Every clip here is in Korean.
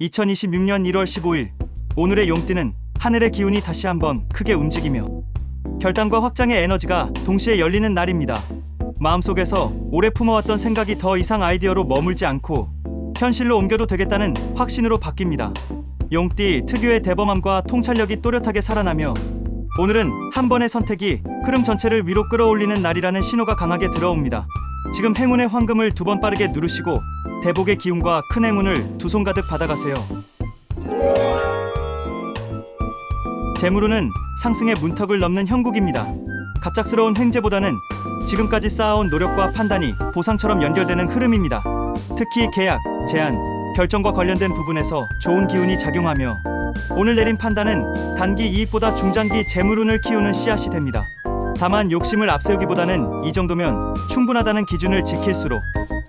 2026년 1월 15일 오늘의 용띠는 하늘의 기운이 다시 한번 크게 움직이며 결단과 확장의 에너지가 동시에 열리는 날입니다. 마음속에서 오래 품어왔던 생각이 더 이상 아이디어로 머물지 않고 현실로 옮겨도 되겠다는 확신으로 바뀝니다. 용띠 특유의 대범함과 통찰력이 또렷하게 살아나며 오늘은 한 번의 선택이 흐름 전체를 위로 끌어올리는 날이라는 신호가 강하게 들어옵니다. 지금 행운의 황금을 두 번 빠르게 누르시고 대복의 기운과 큰 행운을 두 손 가득 받아가세요. 재물운은 상승의 문턱을 넘는 형국입니다. 갑작스러운 횡재보다는 지금까지 쌓아온 노력과 판단이 보상처럼 연결되는 흐름입니다. 특히 계약, 제안, 결정과 관련된 부분에서 좋은 기운이 작용하며 오늘 내린 판단은 단기 이익보다 중장기 재물운을 키우는 씨앗이 됩니다. 다만 욕심을 앞세우기보다는 이 정도면 충분하다는 기준을 지킬수록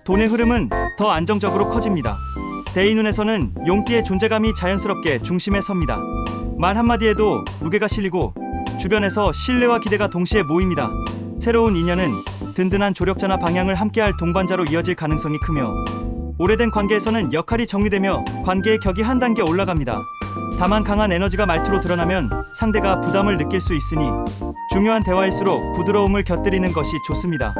돈의 흐름은 더 안정적으로 커집니다. 대인 눈에서는 용띠의 존재감이 자연스럽게 중심에 섭니다. 말 한마디에도 무게가 실리고 주변에서 신뢰와 기대가 동시에 모입니다. 새로운 인연은 든든한 조력자나 방향을 함께할 동반자로 이어질 가능성이 크며 오래된 관계에서는 역할이 정리되며 관계의 격이 한 단계 올라갑니다. 다만 강한 에너지가 말투로 드러나면 상대가 부담을 느낄 수 있으니 중요한 대화일수록 부드러움을 곁들이는 것이 좋습니다.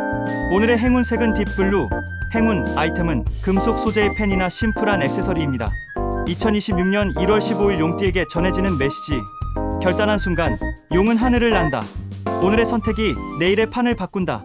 오늘의 행운 색은 딥블루, 행운 아이템은 금속 소재의 펜이나 심플한 액세서리입니다. 2026년 1월 15일 용띠에게 전해지는 메시지. 결단한 순간 용은 하늘을 난다. 오늘의 선택이 내일의 판을 바꾼다.